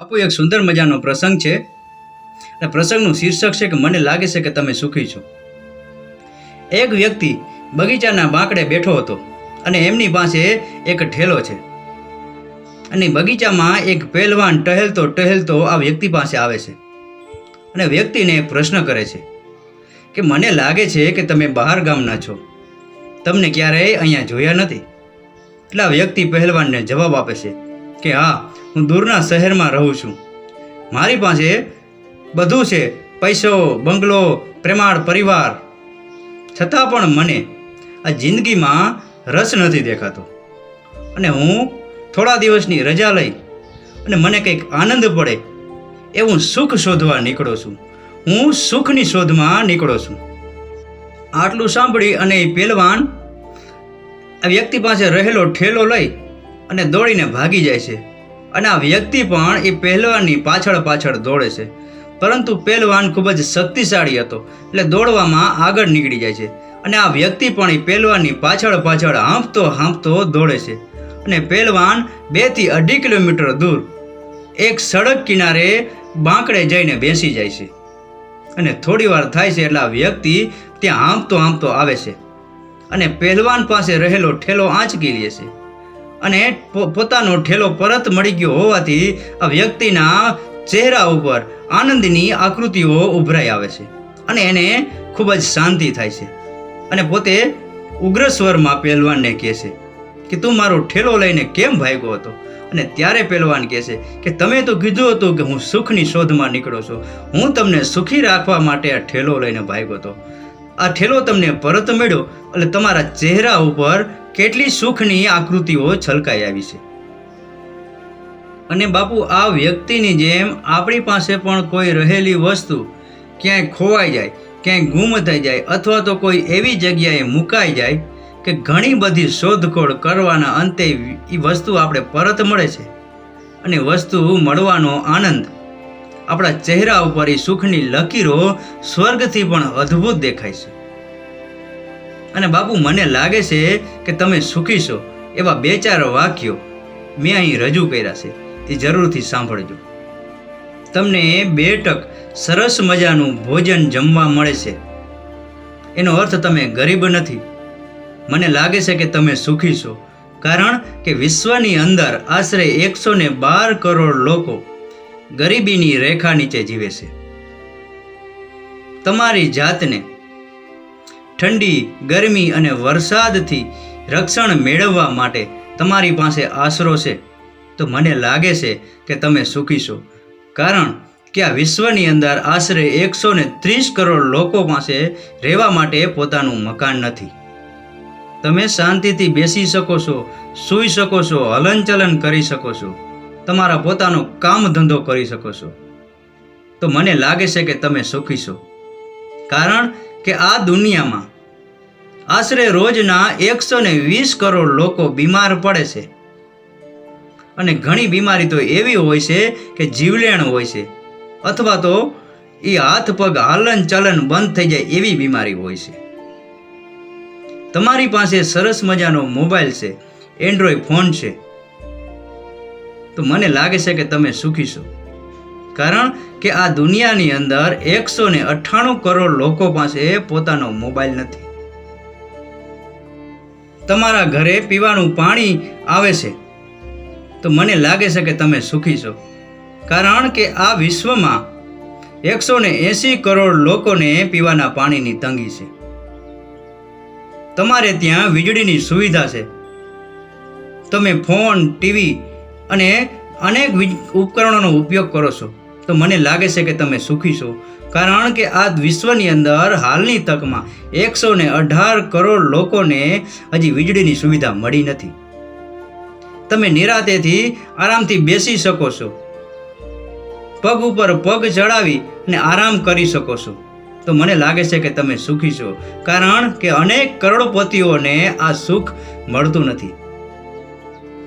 આપો એક સુંદર મજાનો પ્રસંગ છે. અને પ્રસંગનું શીર્ષક છે કે મને લાગે છે કે તમે સુખી છો. એક વ્યક્તિ બગીચાના બાંકડે બેઠો હતો અને એમની પાસે એક ઠેલો છે. અને બગીચામાં એક પહેલવાન ટહેલતો ટહેલતો આ વ્યક્તિ પાસે આવે છે. અને વ્યક્તિને પ્રશ્ન કરે છે કે મને લાગે છે કે તમે બહાર ગામના છો. તમને ક્યારેય અહીંયા જોયા નથી. એટલે આ વ્યક્તિ પહેલવાનને જવાબ આપે છે. કે હા, હું દૂરના શહેરમાં રહું છું. મારી પાસે બધું છે, પૈસો, બંગલો, પ્રેમાળ પરિવાર. છતાં પણ મને આ જિંદગીમાં રસ નથી દેખાતો. અને હું થોડા દિવસની રજા લઈ અને મને કંઈક આનંદ પડે એવું સુખ શોધવા નીકળો છું. હું સુખની શોધમાં નીકળો છું. આટલું સાંભળી અને એ પહેલવાન આ વ્યક્તિ પાસે રહેલો ઠેલો લઈ અને દોડીને ભાગી જાય છે. અને આ વ્યક્તિ પણ એ પહેલવાનની પાછળ પાછળ દોડે છે. પરંતુ પહેલવાન ખૂબ જ શક્તિશાળી હતો, એટલે દોડવામાં આગળ નીકળી જાય છે. અને આ વ્યક્તિ પણ એ પહેલવાનની પાછળ પાછળ હાંફતો હાંફતો દોડે છે. અને પહેલવાન બેથી અઢી કિલોમીટર દૂર એક સડક કિનારે બાંકડે જઈને બેસી જાય છે. અને થોડી વાર થાય છે એટલે આ વ્યક્તિ ત્યાં હાંફતો હાંફતો આવે છે. અને પહેલવાન પાસે રહેલો ઠેલો આંચકી લે છે. અને પોતાનો ઠેલો પરત મળી ગયો હોવાથી આ વ્યક્તિના ચહેરા ઉપર આનંદની આકૃતિઓ ઉભરાઈ આવે છે અને એને ખૂબ જ શાંતિ થાય છે. અને પોતે ઉગ્ર સ્વરમાં પહેલવાનને કહે છે કે, તું મારો ઠેલો લઈને કેમ ભાગ્યો હતો? અને ત્યારે પહેલવાન કહે છે કે, તમે તો કીધું હતું કે હું સુખની શોધમાં નીકળો છું. હું તમને સુખી રાખવા માટે આ ઠેલો લઈને ભાગ્યો હતો. આ ઠેલો તમને પરત મળ્યો એટલે તમારા ચહેરા ઉપર કેટલી સુખની આકૃતિઓ છલકાઈ આવી છે. અને બાપુ, આ વ્યક્તિની જેમ આપણી પાસે પણ કોઈ રહેલી વસ્તુ ક્યાંય ખોવાઈ જાય, ક્યાંય ગુમ થઈ જાય અથવા તો કોઈ એવી જગ્યાએ મુકાઈ જાય કે ઘણી બધી શોધખોળ કરવાના અંતે એ વસ્તુ આપણે પરત મળે છે. અને વસ્તુ મળવાનો આનંદ. આપણા ચહેરા ઉપર એ સુખની લકીરો સ્વર્ગથી પણ અદ્ભુત દેખાય છે. અને બાપુ, મને લાગે છે કે તમે સુખી છો. એવા બે ચાર વાક્યો મેં અહીં રજૂ કર્યા છે. એ જરૂરથી સાંભળજો. તમને બે ટક સરસ મજાનું ભોજન જમવા મળે છે. એનો અર્થ તમે ગરીબ નથી. મને લાગે છે કે તમે સુખી છો. કારણ કે વિશ્વની અંદર આશરે એકસો ને બાર કરોડ લોકો ગરીબીની રેખા નીચે જીવે છે. તમારી જાતને ઠંડી, ગરમી અને વરસાદથી રક્ષણ મેળવવા માટે તમારી પાસે આશરો છે. તો મને લાગે છે કે તમે સુખી છો. કારણ કે આ વિશ્વની અંદર આશરે એકસો ને ત્રીસ કરોડ લોકો પાસે રહેવા માટે પોતાનું મકાન નથી. તમે શાંતિથી બેસી શકો છો, સૂઈ શકો છો, હલનચલન કરી શકો છો. તમારા પોતાનો કામ ધંધો કરી શકો છો. તો મને લાગે છે કે તમે સુખી છો. કારણ કે આ દુનિયામાં આશરે રોજના એકસો ને વીસ કરોડ લોકો બીમાર પડે છે. અને ઘણી બીમારી તો એવી હોય છે કે જીવલેણ હોય છે, અથવા તો એ હાથ, પગ, હાલન ચલન બંધ થઈ જાય એવી બીમારી હોય છે. તમારી પાસે સરસ મજાનો મોબાઈલ છે, એન્ડ્રોઈડ ફોન છે. તો મને લાગે છે કે તમે સુખી છો. કારણ કે આ દુનિયાની અંદર એકસો ને અઠ્ઠાણું કરોડ લોકો પાસે પોતાનો મોબાઈલ નથી. તમારા ઘરે પીવાનું પાણી આવે છે. તો મને લાગે છે કે તમે સુખી છો. કારણ કે આ વિશ્વમાં એકસો ને એંસી કરોડ લોકોને પીવાના પાણીની તંગી છે. તમારે ત્યાં વીજળીની સુવિધા છે. તમે ફોન, ટીવી અને અનેક ઉપકરણોનો ઉપયોગ કરો છો. તો મને લાગે છે કે તમે સુખી છો. કારણ કે આ વિશ્વની અંદર હાલની તકમાં એકસો ને અઢાર કરોડ લોકોને હજી વીજળીની સુવિધા મળી નથી. તમે નિરાતેથી આરામથી બેસી શકો છો. પગ ઉપર પગ ચડાવી અને આરામ કરી શકો છો. તો મને લાગે છે કે તમે સુખી છો. કારણ કે અનેક કરોડપતિઓને આ સુખ મળતું નથી.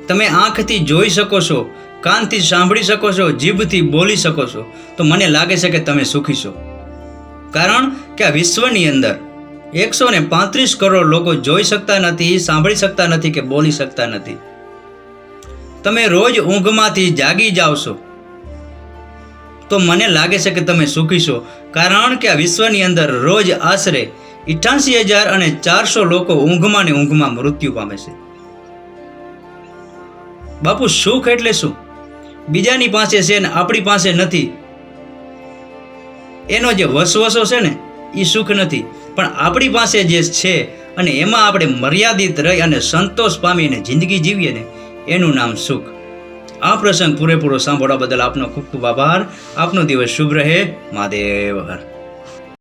તમે આંખથી જોઈ શકો છો કાનથી સાંભળી શકો છો, જીભથી બોલી શકો છો, તો મને લાગે છે કે તમે સુખી છો. કારણ કે આ વિશ્વની અંદર એકસો ને પાંત્રીસ કરોડ લોકો જોઈ શકતા નથી, સાંભળી શકતા નથી કે બોલી શકતા નથી. તમે રોજ ઊંઘમાંથી જાગી જાઓ છો. તો મને લાગે છે કે તમે સુખી છો, કારણ કે આ વિશ્વની અંદર રોજ આશરે ઇઠ્યાસી હજાર અને ચારસો લોકો ઊંઘમાં ને ઊંઘમાં મૃત્યુ પામે છે. બાપુ, સુખ એટલે શું? બીજાની પાસે છે ને આપણી પાસે નથી. એનો જે વસવસો છે ને એ સુખ નથી. પણ આપણી પાસે જે છે અને એમાં આપણે મર્યાદિત રહી અને સંતોષ પામીને જિંદગી જીવીએ ને, એનું નામ સુખ. આ પ્રસંગ પૂરેપૂરો સાંભળવા બદલ આપનો ખૂબ ખૂબ આભાર. આપનો દિવસ શુભ રહે. મહાદેવ હર.